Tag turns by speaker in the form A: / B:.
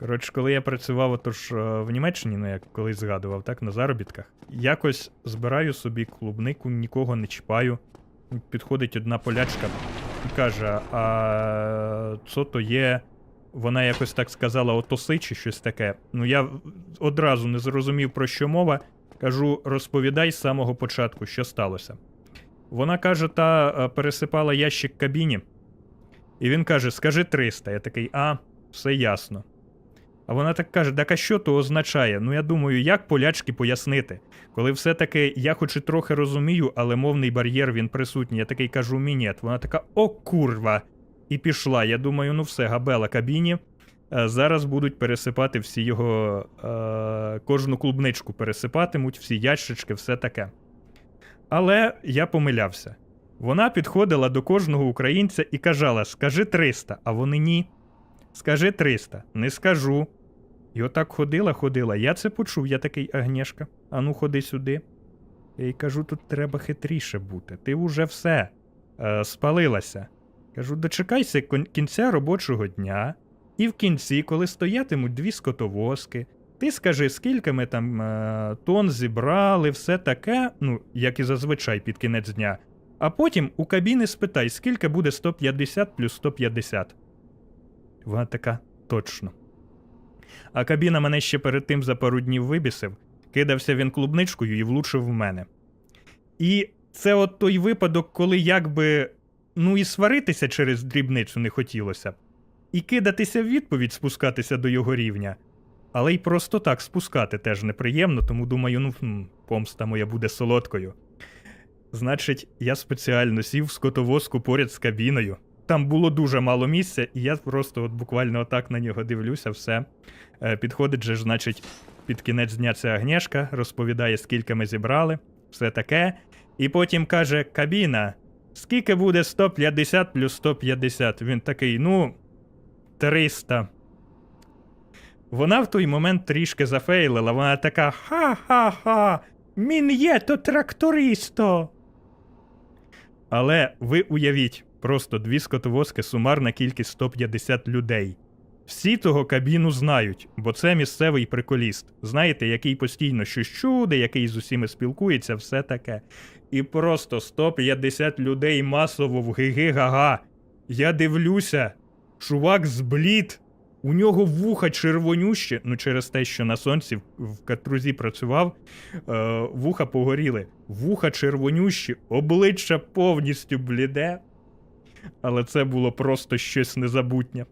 A: Коротше, коли я працював отож е, в Німеччині, ну як колись згадував, так, на заробітках, якось збираю собі клубнику, нікого не чіпаю. Підходить одна полячка і каже: А що то є? Вона якось так сказала отоси чи щось таке. Ну я одразу не зрозумів, про що мова. Кажу, розповідай з самого початку, що сталося. Вона каже, та е, пересипала ящик кабіні. І він каже: Скажи 300. Я такий, а, все ясно. А вона так каже: так а що то означає? Ну я думаю, як полячки пояснити? Коли все-таки я хоч і трохи розумію, але мовний бар'єр він присутній. Я такий кажу, мінет. Вона така, о курва! І пішла. Я думаю, ну все, габела кабіні. Е, Зараз будуть пересипати всі його. Е, кожну клубничку пересипатимуть, всі ящички, все таке. Але я помилявся. Вона підходила до кожного українця і казала: скажи 300, а вони ні. Скажи 300, не скажу. І отак ходила, ходила. Я це почув, я такий Агнєшка, ану ходи сюди. Я їй кажу, тут треба хитріше бути. Ти вже все е, спалилася. Кажу, дочекайся кінця робочого дня, і в кінці, коли стоятимуть дві скотовозки, ти скажи, скільки ми там е, тонн зібрали, все таке, ну, як і зазвичай під кінець дня. А потім у кабіни спитай, скільки буде 150 плюс 150. Вона така точно. А кабіна мене ще перед тим за пару днів вибісив, кидався він клубничкою і влучив в мене. І це от той випадок, коли якби ну і сваритися через дрібницю не хотілося і кидатися в відповідь спускатися до його рівня. Але й просто так спускати теж неприємно, тому думаю, ну помста моя буде солодкою. Значить, я спеціально сів в скотовозку поряд з кабіною. Там було дуже мало місця, і я просто от буквально отак на нього дивлюся, все. Е, підходить же, значить, під кінець дня ця Агнєшка, розповідає, скільки ми зібрали, все таке. І потім каже: Кабіна, скільки буде 150 плюс 150? Він такий, ну, 300. Вона в той момент трішки зафейлила, вона така ха-ха-ха, мін є то трактористо. Але ви уявіть, просто дві скотовозки, сумарна кількість 150 людей. Всі того кабіну знають, бо це місцевий приколіст. Знаєте, який постійно щось чуде, який з усіми спілкується, все таке. І просто 150 людей масово в гиги-гага. Я дивлюся, чувак зблід. У нього вуха червонющі, ну через те, що на сонці в- катрузі працював, е, вуха погоріли. Вуха червонющі, обличчя повністю бліде. Але це було просто щось незабутнє.